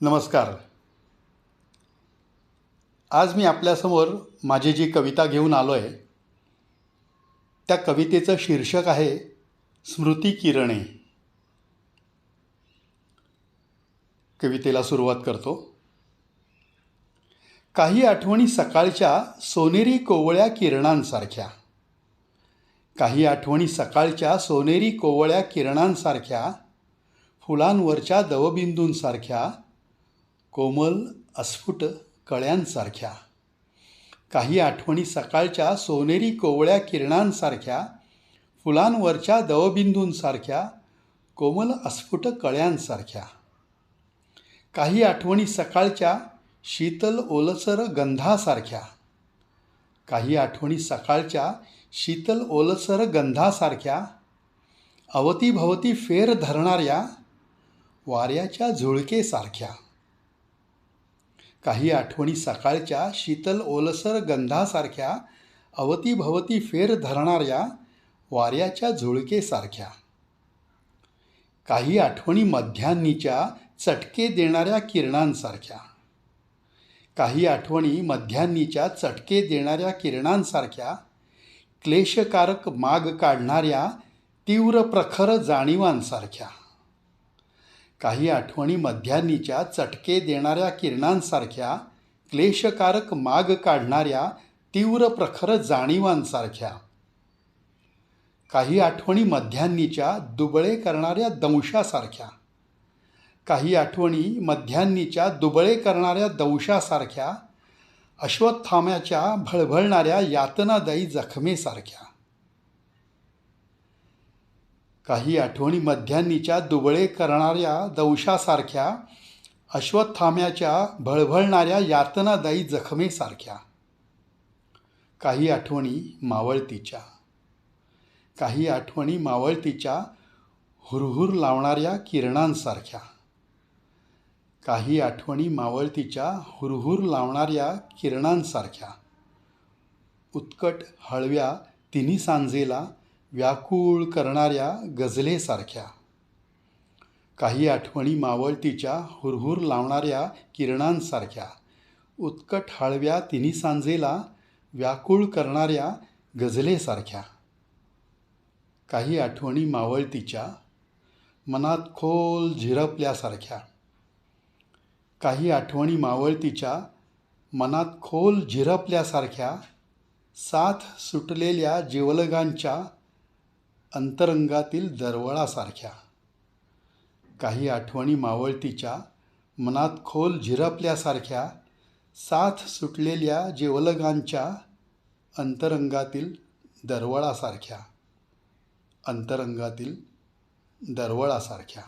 नमस्कार. आज मी आपल्यासमोर माझी जी कविता घेऊन आलो आहे त्या कवितेचं शीर्षक आहे स्मृती किरणे. कवितेला सुरुवात करतो. काही आठवणी सकाळच्या सोनेरी कोवळ्या किरणांसारख्या. काही आठवणी सकाळच्या सोनेरी कोवळ्या किरणांसारख्या फुलांवरच्या दवबिंदूंसारख्या कोमल अस्फुट कळ्यांसारख्या. काही आठवणी सकाळच्या सोनेरी कोवळ्या किरणांसारख्या फुलांवरच्या दवबिंदूंसारख्या कोमल अस्फुट कळ्यांसारख्या. काही आठवणी सकाळच्या शीतल ओलसर गंधासारख्या. काही आठवणी सकाळच्या शीतल ओलसर गंधासारख्या. अवतीभवती फेर धरणाऱ्या वाऱ्याच्या झुळकेसारख्या. काही आठवणी सकाळच्या शीतल ओलसर गंधासारख्या अवतीभवती फेर धरणाऱ्या वाऱ्याच्या झुळकेसारख्या. काही आठवणी मध्यान्नीच्या चटके देणाऱ्या किरणांसारख्या. काही आठवणी मध्यान्नीच्या चटके देणाऱ्या किरणांसारख्या क्लेशकारक माग काढणाऱ्या तीव्र प्रखर जाणीवांसारख्या. काही आठवणी मध्यान्नीच्या चटके देणाऱ्या किरणांसारख्या क्लेशकारक माग काढणाऱ्या तीव्र प्रखर जाणीवांसारख्या. काही आठवणी मध्यान्नीच्या दुबळे करणाऱ्या दंशासारख्या. काही आठवणी मध्यान्नीच्या दुबळे करणाऱ्या दंशासारख्या अश्वत्थाम्याच्या भळभळणाऱ्या यातनादायी जखमेसारख्या. काही आठवणी मध्यान्नीच्या दुबळे करणाऱ्या दंशासारख्या अश्वत्थाम्याच्या भळभळणाऱ्या यातनादायी जखमेसारख्या. काही आठवणी मावळतीच्या. काही आठवणी मावळतीच्या हुरहुर लावणाऱ्या किरणांसारख्या. काही आठवणी मावळतीच्या हुरहुर लावणाऱ्या किरणांसारख्या. उत्कट हळव्या तिन्ही सांजेला व्याकुळ करणाऱ्या गझलेसारख्या. काही आठवणी मावळतीच्या हुरहुर लावणाऱ्या किरणांसारख्या. उत्कट हळव्या तिन्ही सांजेला व्याकुळ करणाऱ्या गझलेसारख्या. काही आठवणी मावळतीच्या मनात खोल झिरपल्यासारख्या. काही आठवणी मावळतीच्या मनात खोल झिरपल्यासारख्या. साथ सुटलेल्या जिवलगांच्या अंतरंगातील दरवळासारख्या. काही आठवणी मावळतीच्या मनात खोल झिरपल्यासारख्या साथ सुटलेल्या जेवलगांच्या अंतरंगातील दरवळासारख्या. अंतरंगातील दरवळासारख्या.